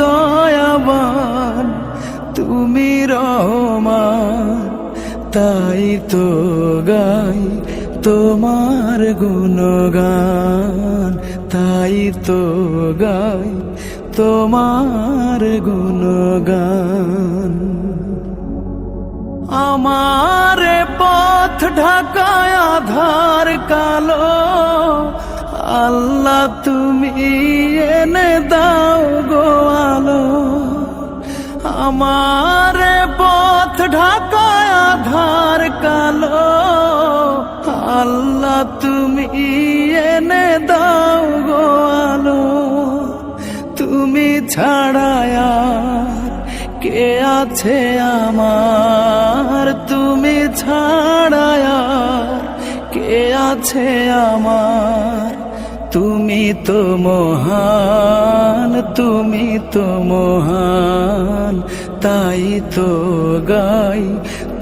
দয়াবান, তুমি রহমান, তাই তো গাই তোমার গুণগান, তাই তো গাই তোমার গুণগান। আমার পথ ঢাকায় আধার কালো আল্লাহ তুমি এনে দাও গো আলো। আমার পথ ঢাকায় আধার কালো। আল্লাহ তুমি এনে দাও গো আলো। তুমি ছাড়ায় কে আছে আমার? তুমি ছাড়ায় কে আছে আমার? তুমি তো মহান, তুমি তো মহান, তাই তো গাই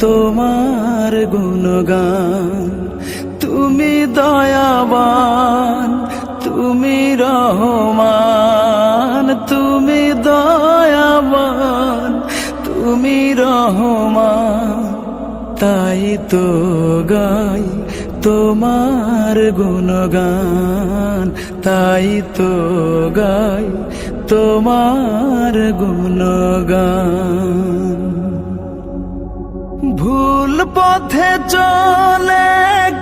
তোমার গুণগান। তুমি দয়াবান, তুমি রহমান, তুমি দয়াবান, তুমি রহমান, তাই তো গাই তোমার গুণগান, তাই তো গাই তোমার গুণগান। ভুল পথে চলে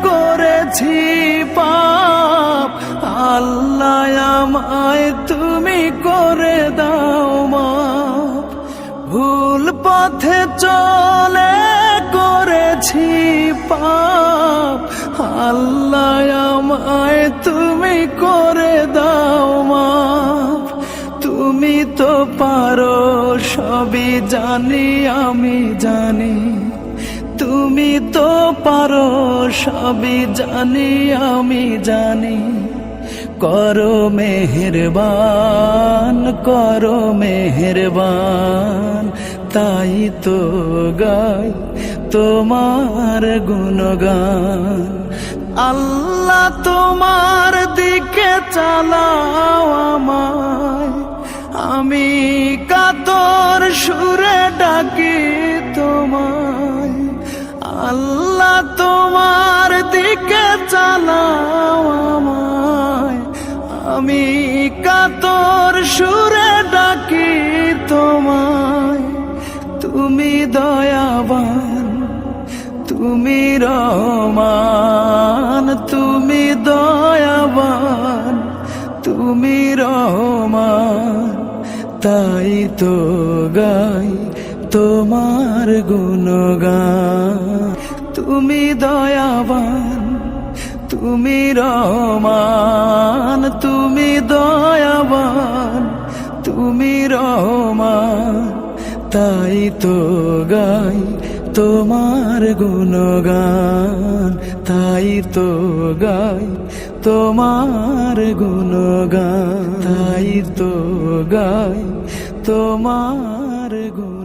করেছি পাপ, আল্লাহ আমায় তুমি করে দাও মা ভুল পথে চলে করেছি পাপ। আল্লাহ আমায় তুমি করে দাও মাপ। তুমি তো পারো, সবই জানি, আমি জানি। তুমি তো পারো, সবই জানি, আমি জানি। করো মেহেরবান করো মেহেরবান। তাই তো গাই তোমার গুণগান। আল্লাহ তোমার দিকে চালাও আমায়। আমি কাতর সুরে ডাকি তোমায়। আল্লাহ তোমার দিকে চালাও আমায়। আমি কাতর সুরে দয়াবান, তুমি রহমান, তুমি দয়াবান, তুমি রহমান, তাই তো গাই তোমার গুণগান। তুমি দয়াবান, তুমি রহমান, তুমি দয়াবান, তুমি রহমান তাই তো গাই তোমার গুণগান, তাই তো গাই তোমার গুণগান, তাই তো গাই তোমার গুণগান